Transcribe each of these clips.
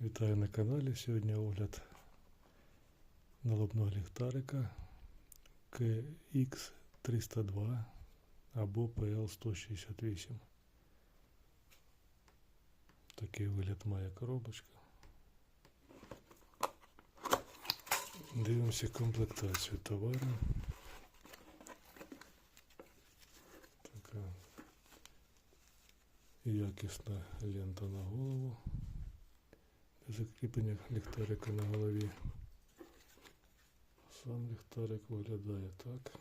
Вітаю на каналі. Сьогодні огляд налобного ліхтарика KX302 або PL168. Такий вигляд має коробочка. Дивимося комплектацію товару. Така якісна лента на голову закріплення ліхтарика на голові. Сам ліхтарик виглядає так.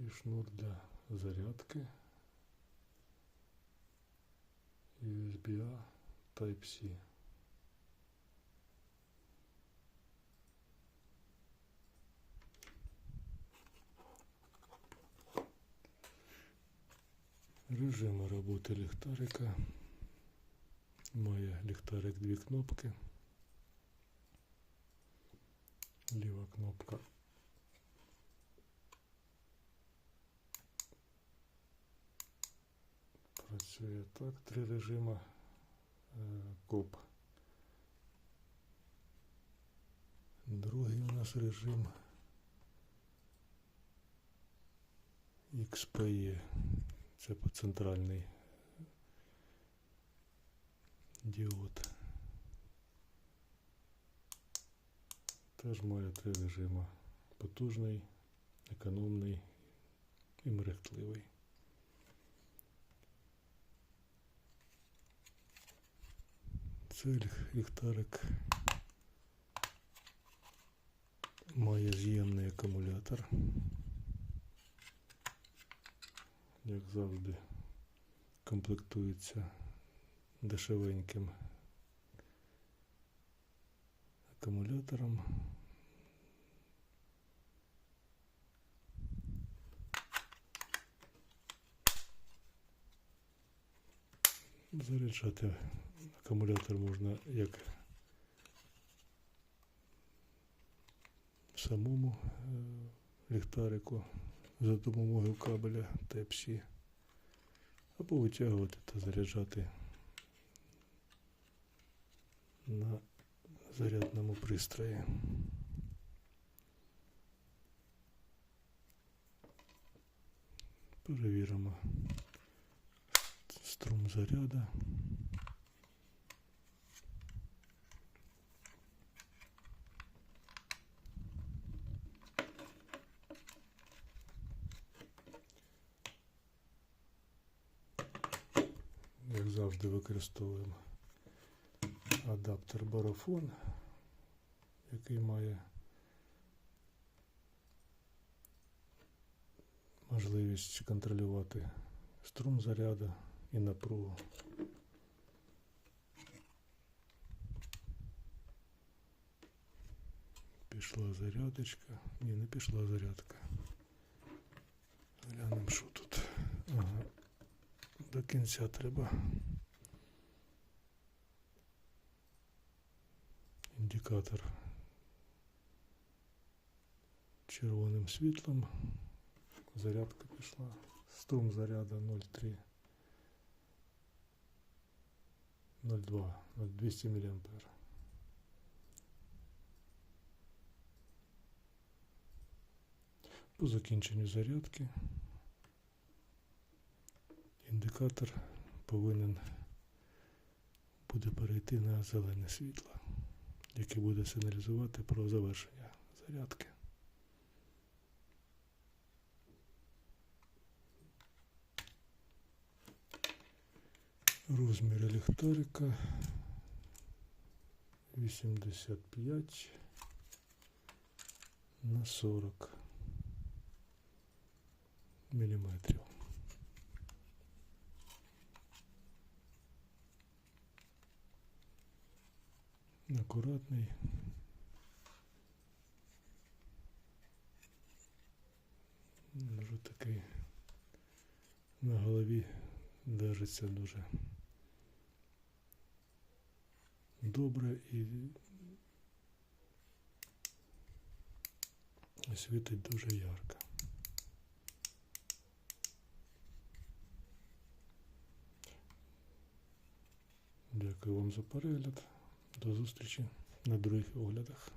І шнур для зарядки. USB-A Type-C. Режими роботи ліхтарика. Має ліхтарик дві кнопки. Ліва кнопка. Працює так. Три режима е, коп. Другий у нас режим XPE. Це по центральний діод. Теж має три режима. Потужний, економний і мерехтливий. Це ліх- ліхтарик має з'ємний акумулятор. Як завжди, комплектується дешевеньким акумулятором. Заряджати акумулятор можна як самому е, ліхтарику за допомогою кабеля Type-C або витягувати та заряджати на зарядному пристрої. Перевіримо струм заряда. Як завжди використовуємо адаптер Барофон, який має можливість контролювати струм заряду і напругу. Пішла зарядочка. Ні, не пішла зарядка. Глянемо, що тут. Ага. До кінця треба. Індикатор червоним світлом. Зарядка пішла. Струм заряда 0,3. 0,2, 200 мА. По закінченню зарядки індикатор повинен буде перейти на зелене світло, яке буде сигналізувати про завершення зарядки. Розміри ліхтарика 85 на 40 міліметрів. Акуратний. Вже такий на голові держиться дуже добре і світить дуже ярко. Дякую вам за перегляд. До зустрічі на других оглядах.